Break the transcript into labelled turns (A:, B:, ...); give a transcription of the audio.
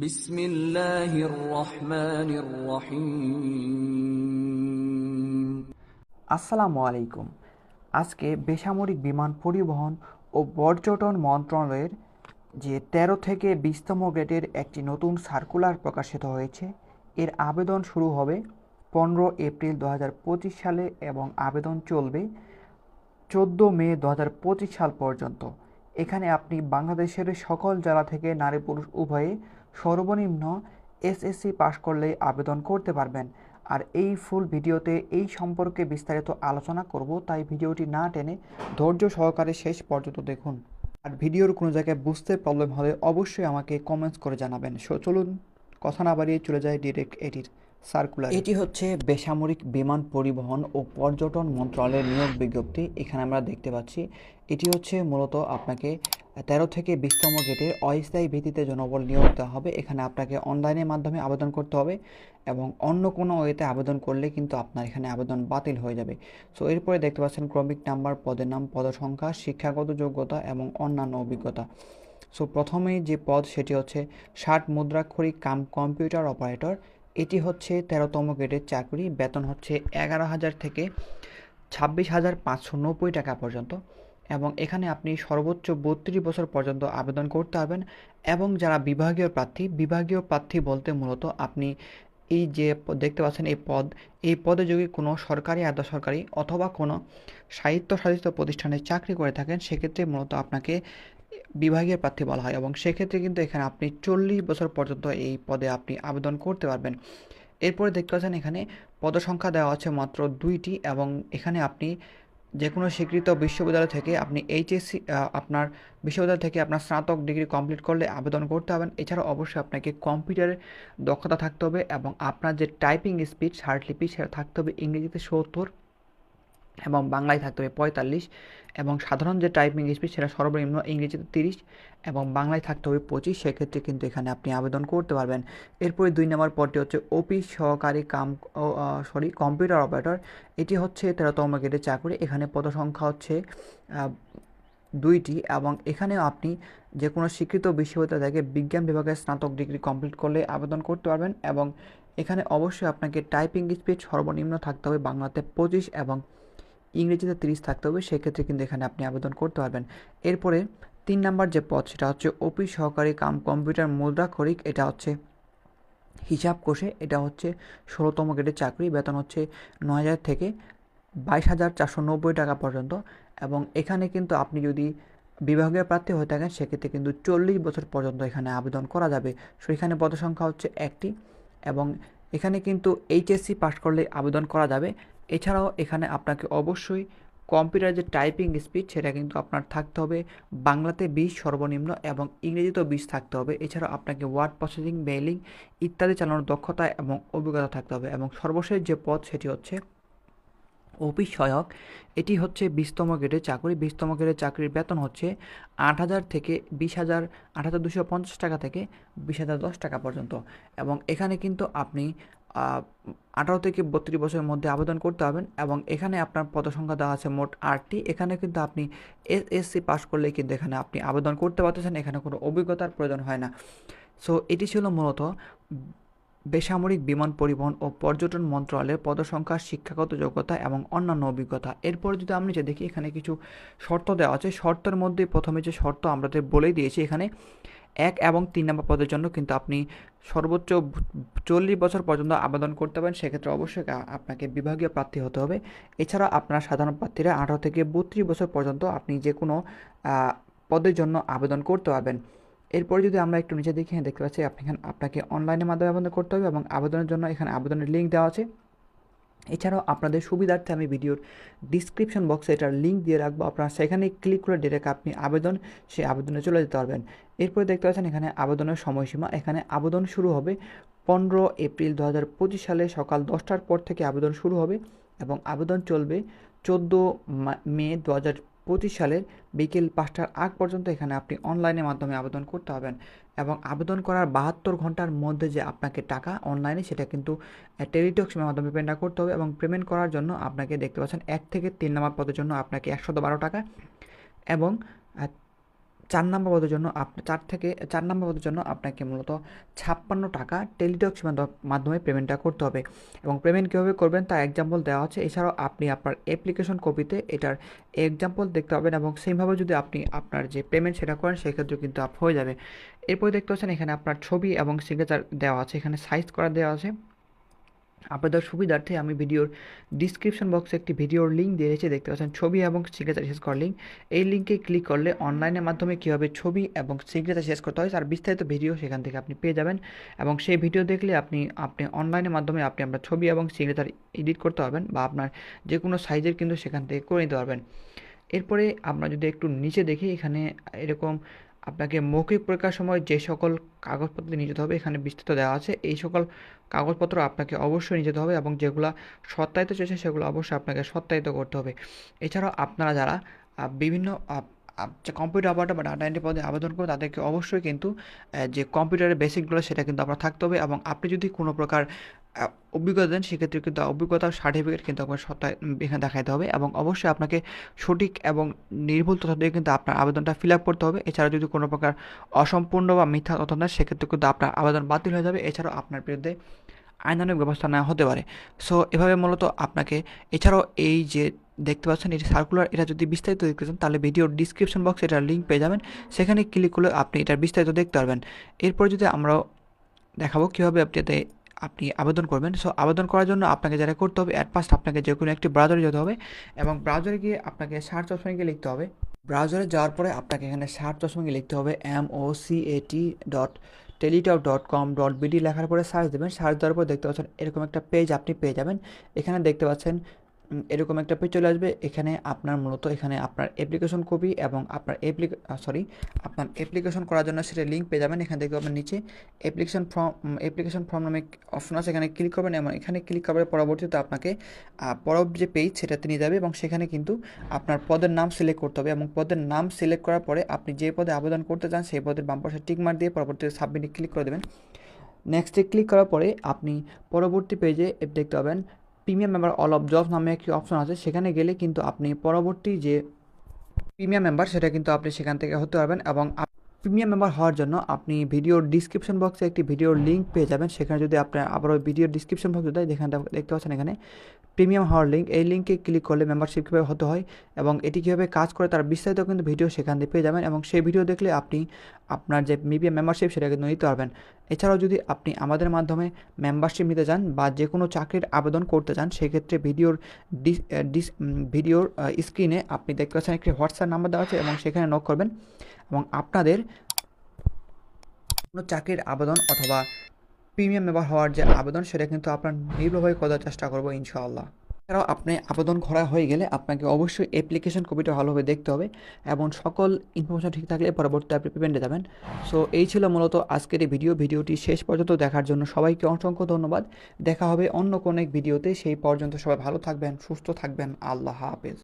A: বিসমিল্লাহির রহমানির
B: আসসালামু আলাইকুম। আজকে বেসামরিক বিমান পরিবহন ও পর্যটন মন্ত্রণালয়ের যে ১৩ থেকে বিশতম গ্রেডের একটি নতুন সার্কুলার প্রকাশিত হয়েছে, এর আবেদন শুরু হবে পনেরো এপ্রিল দু হাজার পঁচিশ সালে এবং আবেদন চলবে চোদ্দ মে দু হাজার পঁচিশ সাল পর্যন্ত। এখানে আপনি বাংলাদেশের সকল জেলা থেকে নারী পুরুষ উভয়ে সর্বনিম্ন এসএসসি পাশ করলেই আবেদন করতে পারবেন। আর এই ফুল ভিডিওতে এই সম্পর্কে বিস্তারিত আলোচনা করব, তাই ভিডিওটি না টেনে ধৈর্য সহকারে শেষ পর্যন্ত দেখুন। আর ভিডিওর কোনো জায়গায় বুঝতে প্রবলেম হলে অবশ্যই আমাকে কমেন্টস করে জানাবেন। সো চলুন, কথা না বাড়িয়ে চলে যায় ডিরেক্ট এটির সার্কুলার এটি হচ্ছে বেসামরিক বিমান পরিবহন ও পর্যটন মন্ত্রণালয়ের নিয়োগ বিজ্ঞপ্তি। এখানে আমরা দেখতে পাচ্ছি, এটি হচ্ছে মূলত আপনাকে তেরো থেকে বিশতম গেটের অস্থায়ী ভিত্তিতে জনবল নিয়োগ দেওয়া হবে। এখানে আপনাকে অনলাইনের মাধ্যমে আবেদন করতে হবে এবং অন্য কোনো ওয়েতে আবেদন করলে কিন্তু আপনার এখানে আবেদন বাতিল হয়ে যাবে। সো এরপরে দেখতে পাচ্ছেন ক্রমিক নাম্বার, পদের নাম, পদসংখ্যা, শিক্ষাগত যোগ্যতা এবং অন্যান্য অভিজ্ঞতা। সো প্রথমেই যে পদ সেটি হচ্ছে ষাট মুদ্রাক্ষরিক কাম কম্পিউটার অপারেটর। এটি হচ্ছে তেরোতম গ্রেডের চাকরি। বেতন হচ্ছে এগারো হাজার থেকে ছাব্বিশ হাজার পাঁচশো নব্বই টাকা পর্যন্ত। এবং এখানে আপনি সর্বোচ্চ বত্রিশ বছর পর্যন্ত আবেদন করতে পারবেন এবং যারা বিভাগীয় প্রার্থী বিভাগীয় প্রার্থী বলতে মূলত আপনি এই যে দেখতে পাচ্ছেন এই পদ, এই পদে যদি কোনো সরকারি আধা সরকারি অথবা কোনো সাহিত্য সাধিত প্রতিষ্ঠানে চাকরি করে থাকেন, সেক্ষেত্রে মূলত আপনাকে বিভাগীয় প্রার্থী বলা হয় এবং সেক্ষেত্রে কিন্তু এখানে আপনি চল্লিশ বছর পর্যন্ত এই পদে আপনি আবেদন করতে পারবেন। এরপরে দেখতে পাচ্ছেন এখানে পদসংখ্যা দেওয়া আছে মাত্র দুইটি এবং এখানে আপনি যে কোনো স্বীকৃত বিশ্ববিদ্যালয় থেকে আপনি এইচএসসি আপনার বিশ্ববিদ্যালয় থেকে আপনার স্নাতক ডিগ্রি কমপ্লিট করলে আবেদন করতে হবেন এছাড়াও অবশ্যই আপনাকে কম্পিউটারের দক্ষতা থাকতে হবে এবং আপনার যে টাইপিং স্পিড লিপি, সেটা থাকতে হবে ইংরেজিতে সত্তর। এবং বাংলায় থাকতে হবে পঁয়তাল্লিশ এবং সাধারণ যে টাইপিং স্পিড সেটা সর্বনিম্ন ইংরেজিতে তিরিশ এবং বাংলায় থাকতে হবে পঁচিশ, সেক্ষেত্রে কিন্তু এখানে আপনি আবেদন করতে পারবেন। এরপরে দুই নম্বর পদটি হচ্ছে অফিস সহকারী কাম সরি কম্পিউটার অপারেটর এটি হচ্ছে তেরোতম গ্রেডের চাকরি। এখানে পদসংখ্যা হচ্ছে দুইটি এবং এখানেও আপনি যে কোনো স্বীকৃত বিশ্ববিদ্যালয় থেকে বিজ্ঞান বিভাগের স্নাতক ডিগ্রি কমপ্লিট করলে আবেদন করতে পারবেন এবং এখানে অবশ্যই আপনাকে টাইপিং স্পিড সর্বনিম্ন থাকতে হবে বাংলাতে পঁচিশ এবং ইংরেজিতে তিরিশ থাকতে হবে, সেক্ষেত্রে কিন্তু এখানে আপনি আবেদন করতে পারবেন। এরপরে তিন নাম্বার যে পদ, সেটা হচ্ছে অফিস সহকারী কাম, কম্পিউটার মুদ্রাক্ষরিক, এটা হচ্ছে হিসাব কোষে, এটা হচ্ছে ষোলোতম গ্রেডের চাকরি, বেতন হচ্ছে নয় হাজার থেকে বাইশ হাজার চারশো নব্বই টাকা পর্যন্ত। এবং এখানে কিন্তু আপনি যদি বিভাগীয় প্রার্থী হয়ে থাকেন, সেক্ষেত্রে কিন্তু চল্লিশ বছর পর্যন্ত এখানে আবেদন করা যাবে। সো, এখানে পদসংখ্যা হচ্ছে একটি এবং এখানে কিন্তু এইচএসসি পাস করলে আবেদন করা যাবে। এছাড়াও এখানে আপনাকে অবশ্যই কম্পিউটার যে টাইপিং স্পিড সেটা কিন্তু আপনার থাকতে হবে। বাংলাতে বিশ সর্বনিম্ন এবং ইংরেজিতেও বিশ থাকতে হবে। এছাড়াও আপনাকে ওয়ার্ড প্রসেসিং মেইলিং ইত্যাদি চালানোর দক্ষতা এবং অভিজ্ঞতা থাকতে হবে এবং সর্বশেষ যে পদ, সেটি হচ্ছে অফিস সহায়ক। এটি হচ্ছে বিশতম গ্রেডের চাকরি। বিশতম গ্রেডের চাকরির বেতন হচ্ছে আট হাজার থেকে বিশ হাজার আট হাজার দুশো পঞ্চাশ টাকা থেকে বিশ হাজার দশ টাকা পর্যন্ত। এবং এখানে কিন্তু আপনি আঠারো থেকে বত্রিশ বছরের মধ্যে আবেদন করতে পারবেন এবং এখানে আপনার পদসংখ্যা দেওয়া আছে মোট আটটি। এখানে কিন্তু আপনি এসএসসি পাস করলে কিন্তু এখানে আপনি আবেদন করতে পারতেছেন, এখানে কোনো অভিজ্ঞতার প্রয়োজন হয় না। সো এটি ছিল মূলত বেসামরিক বিমান পরিবহন ও পর্যটন মন্ত্রণালয়ের পদসংখ্যা, শিক্ষাগত যোগ্যতা এবং অন্যান্য অভিজ্ঞতা। এরপর যদি আমি যে দেখি এখানে কিছু শর্ত দেওয়া আছে, শর্তের মধ্যে প্রথমে যে শর্ত আমাদের বলেই দিয়েছি এখানে এক এবং তিন নম্বর পদের জন্য কিন্তু আপনি সর্বোচ্চ চল্লিশ বছর পর্যন্ত আবেদন করতে পারেন। সেক্ষেত্রে অবশ্যই আপনাকে বিভাগীয় প্রার্থী হতে হবে। এছাড়া আপনার সাধারণ প্রার্থীরা আঠারো থেকে বত্রিশ বছর পর্যন্ত আপনি যে কোনো পদের জন্য আবেদন করতে পারবেন। এরপরে যদি আমরা একটু নিচে দেখি দেখতে পাচ্ছি আপনি এখানে আপনাকে অনলাইনের মাধ্যমে আবেদন করতে হবে এবং আবেদনের জন্য এখানে আবেদনের লিঙ্ক দেওয়া আছে। এছাড়াও আপনাদের সুবিধার্থে আমি ভিডিওর ডিসক্রিপশন বক্সে এটার লিঙ্ক দিয়ে রাখব। আপনারা সেখানে ক্লিক করে ডিরেক্ট আপনি আবেদন, সেই আবেদনে চলে যেতে পারবেন। এরপরে দেখতে পাচ্ছেন এখানে আবেদনের সময়সীমা। এখানে আবেদন শুরু হবে পনেরো এপ্রিল দু হাজার পঁচিশ সালে সকাল দশটার পর থেকে আবেদন শুরু হবে এবং আবেদন চলবে চোদ্দ মে দু হাজার পঁচিশ সালের বিকেল পাঁচটার আগ পর্যন্ত এখানে আপনি অনলাইনের মাধ্যমে আবেদন করতে হবেন এবং আবেদন করার বাহাত্তর ঘণ্টার মধ্যে যে আপনাকে টাকা অনলাইনে সেটা কিন্তু টেলিটক্সের মাধ্যমে পেমেন্টটা করতে হবে এবং পেমেন্ট করার জন্য আপনাকে দেখতে পাচ্ছেন এক থেকে তিন নম্বর পদের জন্য আপনাকে একশো বারো টাকা এবং চার নম্বর পদের জন্য আপ, চার থেকে, চার নম্বর পদের জন্য আপনাকে মূলত ছাপ্পান্ন টাকা টেলিটক মাধ্যমে পেমেন্টটা করতে হবে। এবং পেমেন্ট কীভাবে করবেন তার এক্সাম্পল দেওয়া আছে। এছাড়াও আপনি আপনার অ্যাপ্লিকেশন কপিতে এটার এক্সাম্পল দেখতে পাবেন এবং সেইভাবে যদি আপনি আপনার যে পেমেন্ট সেটা করেন সেক্ষেত্রে কিন্তু আপ হয়ে যাবে। এরপরে দেখতে পাচ্ছেন এখানে আপনার ছবি এবং সিগনেচার দেওয়া আছে। এখানে সাইজ করা দেওয়া আছে। আপনাদের সুবিধার্থে আমি ভিডিওর ডিসক্রিপশন বক্সে একটি ভিডিওর লিঙ্ক দিয়ে রেখেছি দেখতে পাচ্ছেন ছবি এবং সিগনেচার শেষ করার লিঙ্ক এই লিঙ্কে ক্লিক করলে অনলাইনের মাধ্যমে কীভাবে ছবি এবং সিগনেচার শেষ করতে হয় তার বিস্তারিত ভিডিও সেখান থেকে আপনি পেয়ে যাবেন এবং সেই ভিডিও দেখলে আপনি আপনি অনলাইনের মাধ্যমে আপনি আপনার ছবি এবং সিগনেচার এডিট করতে পারবেন বা আপনার যে কোনো সাইজের কিন্তু সেখান থেকে করে নিতে পারবেন। এরপরে আমরা যদি একটু নিচে দেখি, এখানে এরকম আপনাকে মৌখিক পরীক্ষার সময় যে সকল কাগজপত্র নিয়ে যেতে হবে, এখানে বিস্তৃত দেওয়া আছে। এই সকল কাগজপত্র আপনাকে অবশ্যই নিয়ে যেতে হবে এবং যেগুলো সত্যায়িত চেয়েছে সেগুলো অবশ্যই আপনাকে সত্যায়িত করতে হবে। এছাড়াও আপনারা যারা বিভিন্ন যে কম্পিউটার অপারেটর বা ডাটা এন্ট্রি পদে আবেদন করবেন তাদেরকে অবশ্যই কিন্তু যে কম্পিউটারের বেসিকগুলো সেটা কিন্তু আপনার থাকতে হবে এবং আপনি যদি কোনো প্রকার অভিজ্ঞতা দেন, সেক্ষেত্রে কিন্তু অভিজ্ঞতার সার্টিফিকেট কিন্তু আপনার সত্তা এখানে দেখাতে হবে এবং অবশ্যই আপনাকে সঠিক এবং নির্ভুল তথ্য দিয়ে কিন্তু আপনার আবেদনটা ফিল আপ করতে হবে। এছাড়া যদি কোনো প্রকার অসম্পূর্ণ বা মিথ্যা তথ্য দেন, সেক্ষেত্রে কিন্তু আপনার আবেদন বাতিল হয়ে যাবে। এছাড়াও আপনার বিরুদ্ধে আইনানুগ ব্যবস্থা নেওয়া হতে পারে। সো এভাবে মূলত আপনাকে, এছাড়াও এই যে দেখতে পাচ্ছেন, এটি সার্কুলার এটা যদি বিস্তারিত দেখতে চান, তাহলে ভিডিওর ডিসক্রিপশন বক্সে এটার লিঙ্ক পেয়ে যাবেন। সেখানে ক্লিক করলে আপনি এটার বিস্তারিত দেখতে পারবেন। এরপর যদি আমরা দেখাবো কীভাবে আপনি এতে, আপনি আবেদন করবেন। সো আবেদন করার জন্য আপনাকে যেটা করতে হবে অ্যাট ফার্স্ট আপনাকে যে কোনো একটি ব্রাউজারে যেতে হবে এবং ব্রাউজারে গিয়ে আপনাকে সার্চ অপশনে গিয়ে লিখতে হবে। ব্রাউজারে যাওয়ার পরে আপনাকে এখানে সার্চ অপশনে গিয়ে লিখতে হবে M O C A T dot Teletalk dot com dot B D লেখার পরে সার্চ দেবেন। সার্চ দেওয়ার পর দেখতে পাচ্ছেন, এরকম একটা পেজ আপনি পেয়ে যাবেন। এখানে দেখতে পাচ্ছেন এরকম একটা পেজ চলে আসবে। এখানে আপনার মূলত এখানে আপনার অ্যাপ্লিকেশন কপি এবং আপনার অ্যাপ্লিক সরি আপনার অ্যাপ্লিকেশন করার জন্য সেটা লিঙ্ক পেয়ে যাবেন। এখান থেকে পাবেন নিচে অ্যাপ্লিকেশন ফর্ম অ্যাপ্লিকেশন ফর্ম নামে অপশন আছে। এখানে ক্লিক করবেন এবং এখানে ক্লিক করার পরবর্তীতে আপনাকে পরবর্তী যে পেজ সেটাতে নিয়ে যাবে এবং সেখানে কিন্তু আপনার পদের নাম সিলেক্ট করতে হবে এবং পদের নাম সিলেক্ট করার পরে আপনি যে পদে আবেদন করতে চান সেই পদের বাম পাশে টিক মার্ক দিয়ে পরবর্তীতে সাবমিটে ক্লিক করে দেবেন। নেক্সটে ক্লিক করার পরে আপনি পরবর্তী পেজে দেখতে পাবেন premium member all of job নামে একটি অপশন আছে। সেখানে গেলে কিন্তু আপনি পরবর্তী যে প্রিমিয়াম মেম্বার, সেটা কিন্তু আপনি সেখান থেকে হতে পারবেন এবং প্রিমিয়াম মেম্বার হওয়ার জন্য আপনি ভিডিওর ডিসক্রিপশন বক্সে একটি ভিডিওর লিঙ্ক পেয়ে যাবেন। সেখানে যদি আপনার আবারও ভিডিওর ডিসক্রিপশন বক্সে দেয় যেখানে দেখতে পাচ্ছেন এখানে। প্রিমিয়াম হওয়ার লিঙ্ক এই লিঙ্কে ক্লিক করলে মেম্বারশিপ কীভাবে হতে হয় এবং এটি কীভাবে কাজ করে তার বিস্তারিত কিন্তু ভিডিও সেখান থেকে পেয়ে যাবেন এবং সেই ভিডিও দেখলে আপনি আপনার যে মিপিএম মেম্বারশিপ সেটা কিন্তু নিতে পারবেন। এছাড়াও যদি আপনি আমাদের মাধ্যমে মেম্বারশিপ নিতে চান বা যে কোনো চাকরির আবেদন করতে চান, সেক্ষেত্রে ভিডিওর ডিস ভিডিওর স্ক্রিনে আপনি দেখতে পাচ্ছেন একটি হোয়াটসঅ্যাপ নাম্বার দেওয়া আছে এবং সেখানে নক করবেন এবং আপনাদের কোনো চাকরির আবেদন অথবা প্রিমিয়াম মেম্বার হওয়ার যে আবেদন, সেটা কিন্তু আপনার নির্ভরভাবে করার চেষ্টা করব ইনশাআল্লাহ। এছাড়াও আপনি আবেদন করা হয়ে গেলে আপনাকে অবশ্যই অ্যাপ্লিকেশন কপিটা ভালোভাবে দেখতে হবে এবং সকল ইনফরমেশন ঠিক থাকলে পরবর্তী আপনি পেমেন্টে যাবেন। সো এই ছিল মূলত আজকের এই ভিডিও ভিডিওটি শেষ পর্যন্ত দেখার জন্য সবাইকে অসংখ্য ধন্যবাদ। দেখা হবে অন্য কোনো এক ভিডিওতে সেই পর্যন্ত সবাই ভালো থাকবেন, সুস্থ থাকবেন। আল্লাহ হাফেজ।